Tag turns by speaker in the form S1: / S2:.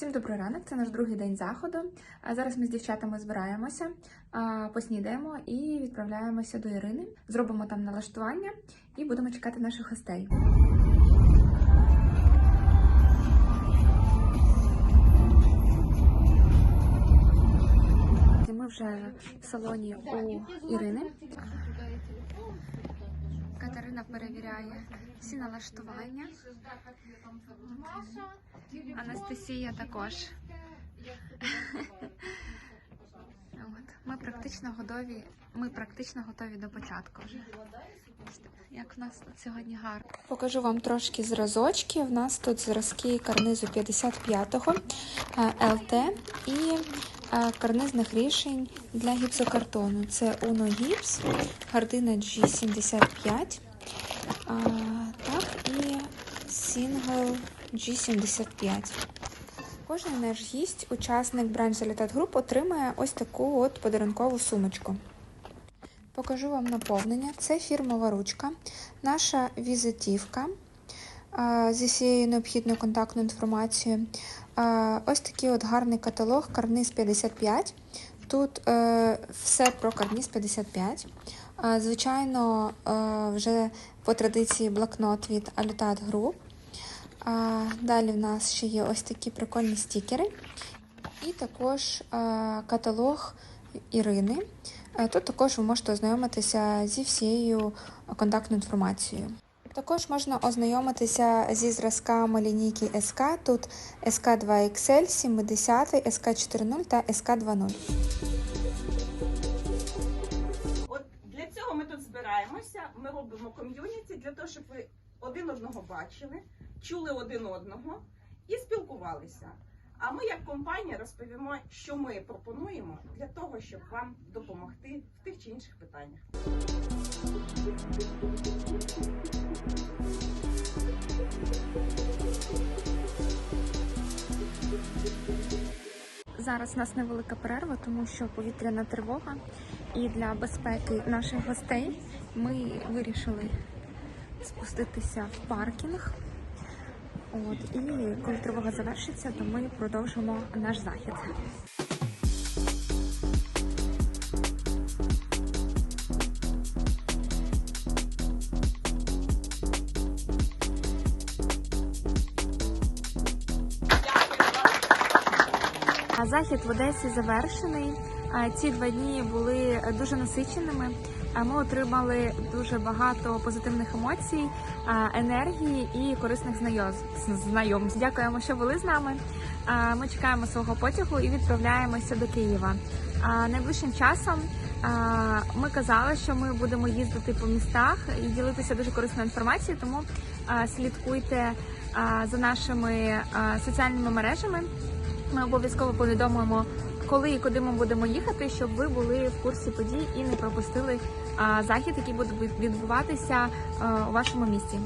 S1: Всім добрий ранок, це наш другий день заходу. Зараз ми з дівчатами збираємося, поснідаємо і відправляємося до Ірини. Зробимо там налаштування і будемо чекати наших гостей. Ми вже в салоні у Ірини. Катерина перевіряє всі налаштування. Анастасія також. От. Ми практично готові. Ми практично готові до початку. Як в нас сьогодні гарно. Покажу вам трошки зразочки. У нас тут зразки карнизу 55-го е, ЛТ і карнизних рішень для гіпсокартону. Це Uno Gips, гардина G75. А, так, і Single G75. Кожен наш гість, учасник Brand Solitaire Group, отримає ось таку от подарункову сумочку. Покажу вам наповнення. Це фірмова ручка, наша візитівка зі всією необхідною контактною інформацією. Ось такий от гарний каталог Карниз 55. Тут е, все про Карниз 55. Звичайно, е, вже по традиції блокнот від Alutat Group. Далі в нас ще є ось такі прикольні стікери. І також каталог Ірини. Е, Тут також ви можете ознайомитися зі всією контактною інформацією. Також можна ознайомитися зі зразками лінійки SK. Тут SK 2 XL, 70, SK 4.0 та SK 2.0.
S2: От для цього ми тут збираємося. Ми робимо ком'юніті для того, щоб ви один одного бачили, чули один одного і спілкувалися. А ми, як компанія, розповімо, що ми пропонуємо для того, щоб вам допомогти в тих чи інших питаннях.
S1: Зараз у нас невелика перерва, тому що повітряна тривога. І для безпеки наших гостей ми вирішили спуститися в паркінг. От, і коли тривога завершиться, то ми продовжимо наш захід. Захід в Одесі завершений. Ці два дні були дуже насиченими. Ми отримали дуже багато позитивних емоцій, енергії і корисних знайомств. Дякуємо, що були з нами. Ми чекаємо свого потягу і відправляємося до Києва. Найближчим часом ми казали, що ми будемо їздити по містах і ділитися дуже корисною інформацією, тому слідкуйте за нашими соціальними мережами. Ми обов'язково повідомимо, коли і куди ми будемо їхати, щоб ви були в курсі подій і не пропустили захід, який буде відбуватися у вашому місті.